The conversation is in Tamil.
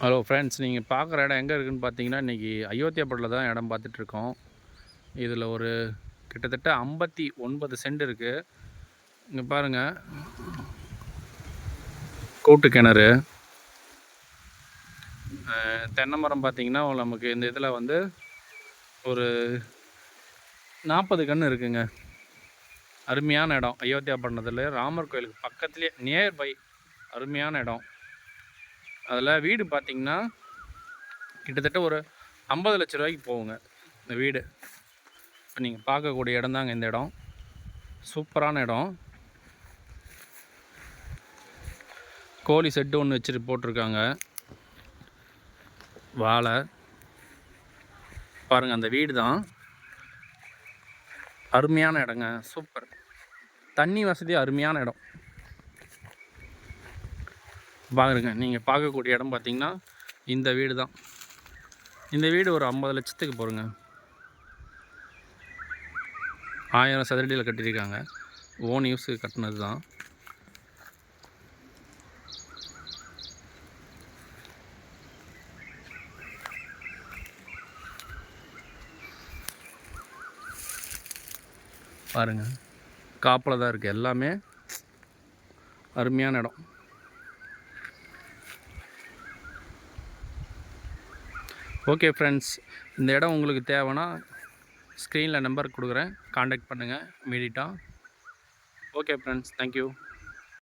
ஹலோ ஃப்ரெண்ட்ஸ் நீங்கள் பார்க்குற இடம் எங்கே இருக்குதுன்னு பார்த்தீங்கன்னா இன்றைக்கி அயோத்தியாப்பட்டில் தான் இடம் பார்த்துட்ருக்கோம் இதில் ஒரு கிட்டத்தட்ட ஐம்பத்தி ஒன்பது சென்ட் இருக்குது இங்கே பாருங்கள் கூட்டு கிணறு. தென்னை மரம் பார்த்தீங்கன்னா நமக்கு இந்த இதில் வந்து ஒரு நாற்பது கன்று இருக்குங்க. அருமையான இடம். அயோத்தியா பட்டினத்தில் ராமர் கோயிலுக்கு பக்கத்துலேயே நியர்பை அருமையான இடம். அதில் வீடு பார்த்தீங்கன்னா கிட்டத்தட்ட ஒரு ஐம்பது லட்ச ரூபாய்க்கு போகுங்க இந்த வீடு. இப்போ நீங்கள் பார்க்கக்கூடிய இடம் தாங்க இந்த இடம். சூப்பரான இடம். கோழி செட்டு ஒன்று வச்சுட்டு போட்டிருக்காங்க. வாழை. பாருங்கள் அந்த வீடு தான். அருமையான இடங்க சூப்பர். தண்ணி வசதி அருமையான இடம். பாருங்க நீங்கள் பார்க்கக்கூடிய இடம் பார்த்தீங்கன்னா இந்த வீடு தான் இந்த வீடு ஒரு ஐம்பது லட்சத்துக்கு போகிறங்க ஆயிரம் சதுரடியில் கட்டியிருக்காங்க. ஓன் யூஸுக்கு கட்டினது தான் பாருங்க. காப்பில் தான் இருக்குது எல்லாமே அருமையான இடம். ஓகே ஃப்ரெண்ட்ஸ் இந்த இடம் உங்களுக்கு தேவைன்னா ஸ்க்ரீனில் நம்பர் கொடுக்குறேன். காண்டாக்ட் பண்ணுங்கள் இமீடியட்டாக ஓகே ஃப்ரெண்ட்ஸ் தேங்க்யூ